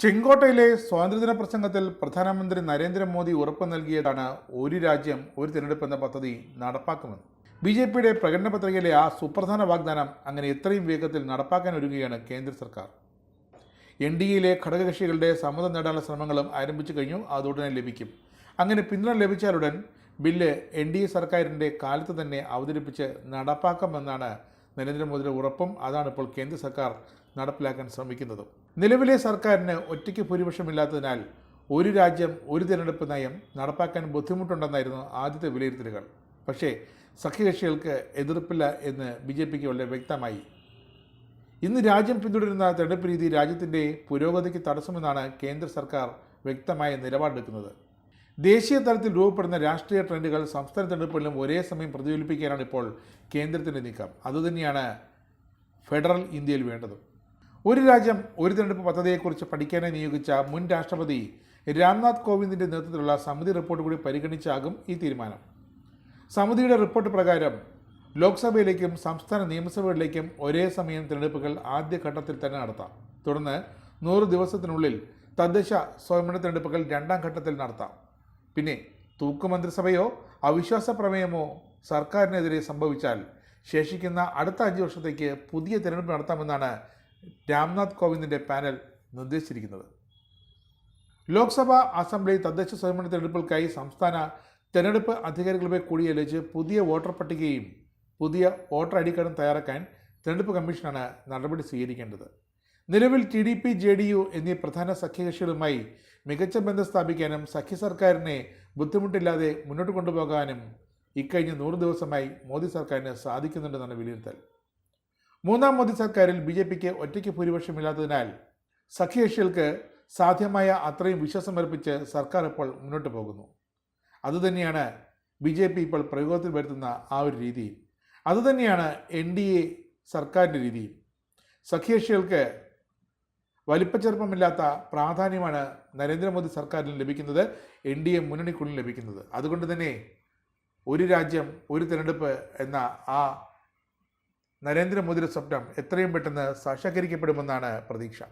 ചെങ്കോട്ടയിലെ സ്വാതന്ത്ര്യദിന പ്രസംഗത്തിൽ പ്രധാനമന്ത്രി നരേന്ദ്രമോദി ഉറപ്പ് നൽകിയതാണ് ഒരു രാജ്യം ഒരു തിരഞ്ഞെടുപ്പ് എന്ന പദ്ധതി നടപ്പാക്കുമെന്ന് ബി ജെ പിയുടെ പ്രകടന പത്രികയിലെ ആ സുപ്രധാന വാഗ്ദാനം അങ്ങനെ എത്രയും വേഗത്തിൽ നടപ്പാക്കാൻ ഒരുങ്ങുകയാണ് കേന്ദ്ര സർക്കാർ. എൻ ഡി എയിലെ ഘടകകക്ഷികളുടെ സമ്മതം നേടാനുള്ള ശ്രമങ്ങളും ആരംഭിച്ചു കഴിഞ്ഞു അതുടനെ ലഭിക്കും. അങ്ങനെ പിന്തുണ ലഭിച്ചാലുടൻ ബില്ല് എൻ ഡി എ സർക്കാരിന്റെ കാലത്ത് തന്നെ അവതരിപ്പിച്ച് നടപ്പാക്കുമെന്നാണ് നരേന്ദ്രമോദിയുടെ ഉറപ്പും. അതാണ് ഇപ്പോൾ കേന്ദ്ര സർക്കാർ നടപ്പിലാക്കാൻ ശ്രമിക്കുന്നത്. നിലവിലെ സർക്കാരിന് ഒറ്റയ്ക്ക് ഭൂരിപക്ഷമില്ലാത്തതിനാൽ ഒരു രാജ്യം ഒരു തിരഞ്ഞെടുപ്പ് നയം നടപ്പാക്കാൻ ബുദ്ധിമുട്ടുണ്ടെന്നായിരുന്നു ആദ്യത്തെ വിലയിരുത്തലുകൾ. പക്ഷേ സഖ്യകക്ഷികൾക്ക് എതിർപ്പില്ല എന്ന് ബി ജെ പിക്ക് വളരെ വ്യക്തമായി. ഇന്ന് രാജ്യം പിന്തുടരുന്ന തെരഞ്ഞെടുപ്പ് രീതി രാജ്യത്തിന്റെ പുരോഗതിക്ക് തടസ്സമെന്നാണ് കേന്ദ്ര സർക്കാർ വ്യക്തമായ നിലപാടെടുക്കുന്നത്. ദേശീയ തലത്തിൽ രൂപപ്പെടുന്ന രാഷ്ട്രീയ ട്രെൻഡുകൾ സംസ്ഥാന തെരഞ്ഞെടുപ്പുകളിലും ഒരേ സമയം പ്രതിഫലിപ്പിക്കാനാണ് ഇപ്പോൾ കേന്ദ്രത്തിന്റെ നീക്കം. അതുതന്നെയാണ് ഫെഡറൽ ഇന്ത്യയിൽ വേണ്ടത്. ഒരു രാജ്യം ഒരു തിരഞ്ഞെടുപ്പ് പദ്ധതിയെക്കുറിച്ച് പഠിക്കാനായി നിയോഗിച്ച മുൻ രാഷ്ട്രപതി രാംനാഥ് കോവിന്ദിന്റെ നേതൃത്വത്തിലുള്ള സമിതി റിപ്പോർട്ട് കൂടി പരിഗണിച്ചാകും ഈ തീരുമാനം. സമിതിയുടെ റിപ്പോർട്ട് പ്രകാരം ലോക്സഭയിലേക്കും സംസ്ഥാന നിയമസഭകളിലേക്കും ഒരേ സമയം തിരഞ്ഞെടുപ്പുകൾ ആദ്യഘട്ടത്തിൽ തന്നെ നടത്താം. തുടർന്ന് നൂറ് ദിവസത്തിനുള്ളിൽ തദ്ദേശ സ്വയംഭരണ തിരഞ്ഞെടുപ്പുകൾ രണ്ടാം ഘട്ടത്തിൽ നടത്താം. പിന്നെ തൂക്കുമന്ത്രിസഭയോ അവിശ്വാസ പ്രമേയമോ സർക്കാരിനെതിരെ സംഭവിച്ചാൽ ശേഷിക്കുന്ന അടുത്ത അഞ്ച് വർഷത്തേക്ക് പുതിയ തിരഞ്ഞെടുപ്പ് നടത്താമെന്നാണ് രാംനാഥ് കോവിന്ദിന്റെ പാനൽ നിർദ്ദേശിച്ചിരിക്കുന്നത്. ലോക്സഭ അസംബ്ലി തദ്ദേശ സ്വയംഭരണ തെരഞ്ഞെടുപ്പുകൾക്കായി സംസ്ഥാന തെരഞ്ഞെടുപ്പ് അധികാരികളുമായി കൂടിയാലോചിച്ച് പുതിയ വോട്ടർ പട്ടികയും പുതിയ വോട്ടർ ഐ ഡി കാർഡും തയ്യാറാക്കാൻ തെരഞ്ഞെടുപ്പ് കമ്മീഷനാണ് നടപടി സ്വീകരിക്കേണ്ടത്. നിലവിൽ T D P J D U എന്നീ പ്രധാന സഖ്യകക്ഷികളുമായി മികച്ച ബന്ധം സ്ഥാപിക്കാനും സഖ്യ സർക്കാരിനെ ബുദ്ധിമുട്ടില്ലാതെ മുന്നോട്ട് കൊണ്ടുപോകാനും ഇക്കഴിഞ്ഞ നൂറ് ദിവസമായി മോദി സർക്കാരിന് സാധിക്കുന്നുണ്ടെന്നാണ് വിലയിരുത്തൽ. മൂന്നാം മോദി സർക്കാരിൽ ബി ജെ പിക്ക് ഒറ്റയ്ക്ക് ഭൂരിപക്ഷമില്ലാത്തതിനാൽ സഖ്യകക്ഷികൾക്ക് സാധ്യമായ അത്രയും വിശ്വാസമർപ്പിച്ച് സർക്കാർ ഇപ്പോൾ മുന്നോട്ട് പോകുന്നു. അതുതന്നെയാണ് ബി ജെ പി ഇപ്പോൾ പ്രയോഗത്തിൽ വരുത്തുന്ന ആ ഒരു രീതി. അതുതന്നെയാണ് എൻ ഡി എ സർക്കാരിന്റെ രീതിയും. സഖ്യകക്ഷികൾക്ക് വലിപ്പച്ചെറുപ്പമില്ലാത്ത പ്രാധാന്യമാണ് നരേന്ദ്രമോദി സർക്കാരിന് ലഭിക്കുന്നത് എൻ ഡി എ മുന്നണിക്കുള്ളിൽ ലഭിക്കുന്നത്. അതുകൊണ്ട് തന്നെ ഒരു രാജ്യം ഒരു തിരഞ്ഞെടുപ്പ് എന്ന ആ നരേന്ദ്രമോദിയുടെ സ്വപ്നം എത്രയും പെട്ടെന്ന് സാക്ഷാത്കരിക്കപ്പെടുമെന്നാണ് പ്രതീക്ഷ.